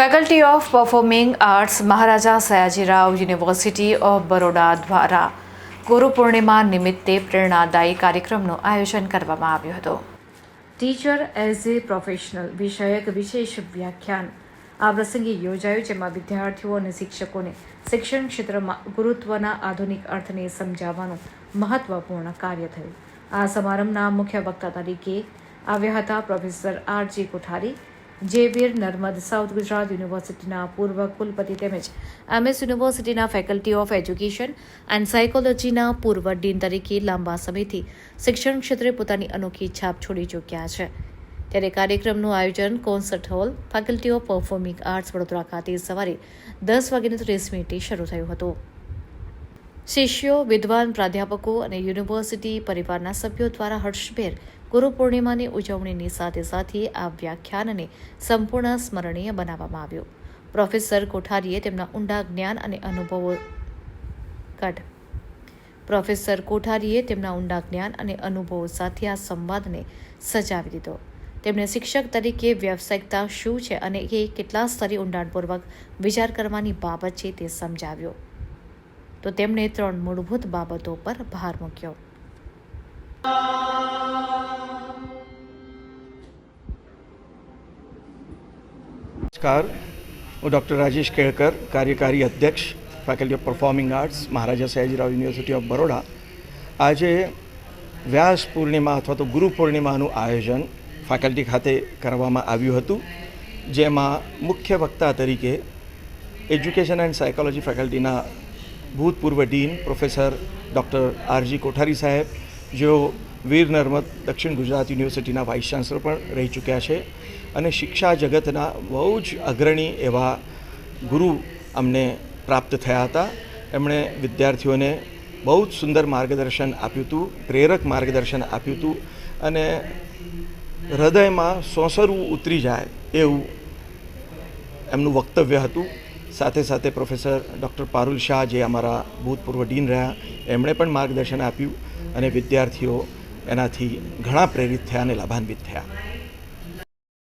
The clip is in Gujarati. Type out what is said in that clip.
Faculty of performing arts Maharaja Sayajirao university of Baroda દ્વારા ગુરુ પૂર્ણિમા નિમિત્તે પ્રેરણાદાયી કાર્યક્રમનું આયોજન કરવામાં આવ્યું હતું. ટીચર એઝ એ પ્રોફેશનલ વિષયક વિશેષ વ્યાખ્યાન. આ પ્રસંગે યોજાયું, જેમાં વિદ્યાર્થીઓ અને શિક્ષકોને શિક્ષણ ક્ષેત્રમાં ગુરુત્વના આધુનિક અર્થને સમજાવવાનું મહત્વપૂર્ણ કાર્ય થયું. આ સમારંભના મુખ્ય વક્તા તરીકે આવ્યા હતા professor R G Narmad, south Gujarat યુનિવર્સિટીના પૂર્વ કુલપતિ તેમજ એમએસ યુનિવર્સિટીના ફેકલ્ટી ઓફ એજ્યુકેશન એન્ડ સાયકોલોજીના પૂર્વ ડીન તરીકે લાંબા સમયથી શિક્ષણ ક્ષેત્રે પોતાની અનોખી છાપ છોડી ચૂક્યા છે. ત્યારે કાર્યક્રમનું આયોજન concert hall, faculty of performing arts Vadodara ખાતે સવારે દસ વાગ્યાની ત્રીસ મિનિટે શરૂ થયું હતું. શિષ્યો, વિદ્વાન પ્રાધ્યાપકો અને યુનિવર્સિટી પરિવારના સભ્યો દ્વારા હર્ષભેર ગુરુ પૂર્ણિમાની ઉજવણીની સાથે સાથે આ વ્યાખ્યાનને સંપૂર્ણ સ્મરણીય બનાવવામાં આવ્યું. પ્રોફેસર કોઠારીએ તેમના ઊંડા જ્ઞાન અને અનુભવો કાઢ. પ્રોફેસર કોઠારીએ તેમના ઊંડા જ્ઞાન અને અનુભવો સાથે આ સંવાદને સજાવી દીધો. તેમણે શિક્ષક તરીકે વ્યાવસાયિકતા શું છે અને એ કેટલા સ્તરે ઊંડાણપૂર્વક વિચાર કરવાની બાબત છે તે સમજાવ્યો. તો તેમણે ત્રણ મૂળભૂત બાબતો પર ભાર મૂક્યો. નમસ્કાર હું ડૉક્ટર રાજેશ કેળકર કાર્યકારી અધ્યક્ષ faculty of performing arts Maharaja Sayajirao university of Baroda આજે વ્યાસ પૂર્ણિમા અથવા તો ગુરુ પૂર્ણિમાનું આયોજન ફેકલ્ટી ખાતે કરવામાં આવ્યું હતું જેમાં મુખ્ય વક્તા તરીકે એજ્યુકેશન એન્ડ સાયકોલોજી ફેકલ્ટીના ભૂતપૂર્વ dean professor doctor R G Kothari સાહેબ જેઓ વીર નર્મદ દક્ષિણ ગુજરાત યુનિવર્સિટીના વાઇસ ચાન્સલર પણ રહી ચૂક્યા છે અને શિક્ષા જગતના બહુ જ અગ્રણી એવા ગુરુ અમને પ્રાપ્ત થયા હતા. એમણે વિદ્યાર્થીઓને બહુ જ સુંદર માર્ગદર્શન આપ્યું હતું, પ્રેરક માર્ગદર્શન આપ્યું હતું અને હૃદયમાં સોંસરવું ઉતરી જાય એવું એમનું વક્તવ્ય હતું. સાથે સાથે પ્રોફેસર ડૉક્ટર પારુલ શાહ જે અમારા ભૂતપૂર્વ ડીન રહ્યા, એમણે પણ માર્ગદર્શન આપ્યું. અને વિદ્યાર્થીઓ એનાથી ઘણા પ્રેરિત થયા અને લાભાન્વિત થયા.